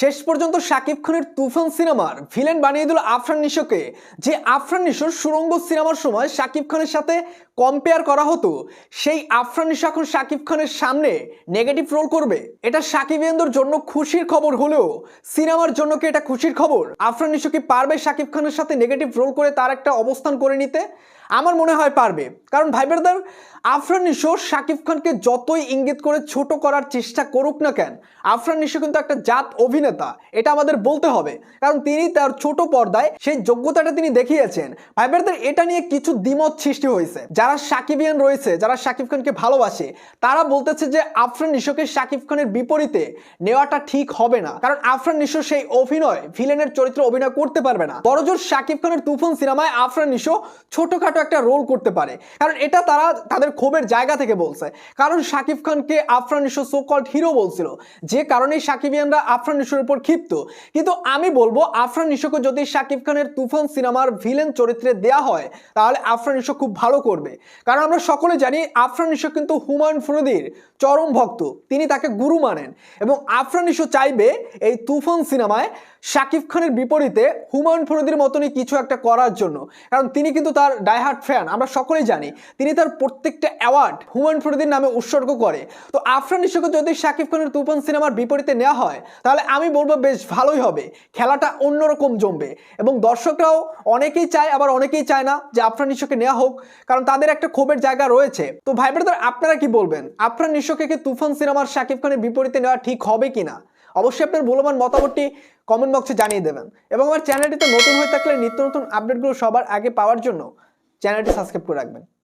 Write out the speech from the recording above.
শেষ পর্যন্ত শাকিব খানের তুফান সিনেমার ভিলেন বানিয়ে দিল আফরান নিশোকে। যে আফরান নিশোর সুরঙ্গ সিনেমার সময় শাকিব খানের সাথে কম্পেয়ার করা হতো, সেই আফরান নিশো এখন শাকিব খানের সামনে নেগেটিভ রোল করবে। এটা শাকিবিয়ানদের জন্য খুশির খবর হলেও সিনেমার জন্য কি এটা খুশির খবর? আফরান নিশো কি পারবে শাকিব খানের সাথে নেগেটিভ রোল করে তার একটা অবস্থান করে নিতে? আমার মনে হয় পারবে। কারণ ভাই ব্রাদার, আফরান নিশো শাকিব খানকে যতই ইঙ্গিত করে ছোট করার চেষ্টা করুক না কেন, আফরান নিশো কিন্তু একটা জাত অভিনেতা, এটা আমাদের বলতে হবে। কারণ তিনি তার ছোট পর্দায় সেই যোগ্যতাটা তিনি দেখিয়েছেন। ভাই ব্রাদার এটা নিয়ে কিছু দ্বিমত সৃষ্টি হয়েছে। যারা সাকিবিয়ান রয়েছে, যারা শাকিব খানকে ভালোবাসে, তারা বলতেছে যে আফরান নিশোকে শাকিব খানের বিপরীতে নেওয়াটা ঠিক হবে না। কারণ আফরান নিশো সেই অভিনয়, ভিলেনের চরিত্রে অভিনয় করতে পারবে না। বড়জোর শাকিব খানের তুফান সিনেমায় আফরান নিশো ছোটখাটো একটা রোল করতে পারে। কারণ এটা তারা তাদের ক্ষোভের জায়গা থেকে বলছে। কারণ শাকিব খানকে Afran Nisho so called hero বলছিল। যে কারণে সাকিবিয়ানরা আফরান নিশোর উপর ক্ষিপ্ত। কিন্তু আমি বলব, আফরান ইসুকে যদি শাকিব খানের তুফান সিনেমার ভিলেন চরিত্রে দেয়া হয়, তাহলে আফরান নিশো খুব ভালো করবে। কারণ আমরা সকলে জানি, আফরান নিশো কিন্তু হুমায়ুন ফরদির চরম ভক্ত। তিনি তাকে গুরু মানেন। এবং আফরান ইসু চাইবে এই তুফান সিনেমায় শাকিব খানের বিপরীতে হুমায়ুন ফরদির মতনই কিছু একটা করার জন্য। কারণ তিনি কিন্তু তার ডাইহার্ট ফ্যান, আমরা সকলেই জানি। তিনি তার প্রত্যেকটা অ্যাওয়ার্ড হুমায়ুন ফরদির নামে উৎসর্গ করে। তো আফরান নিশোকে যদি শাকিব খানের তুফান সিনেমার বিপরীতে নেওয়া হয়, তাহলে আমি বলব বেশ ভালোই হবে। খেলাটা অন্যরকম জমবে। এবং দর্শকরাও অনেকেই চায়, আবার অনেকেই চায় না যে আফরান নিশোকে নেওয়া হোক, কারণ তাদের একটা ক্ষোভের জায়গা রয়েছে। তো ভাই ব্রাদার, আপনারা কি বলবেন? আফরান নিশোকে কি তুফান সিনেমার শাকিব খানের বিপরীতে নেওয়া ঠিক হবে কিনা? অবশ্যই আপনার মূল্যবান মতামতটি কমেন্ট বক্সে জানিয়ে দেবেন। এবং আমার চ্যানেলটিতে নতুন হয়ে থাকলে নিত্য নতুন আপডেটগুলো সবার আগে পাওয়ার জন্য চ্যানেলটি সাবস্ক্রাইব করে রাখবেন।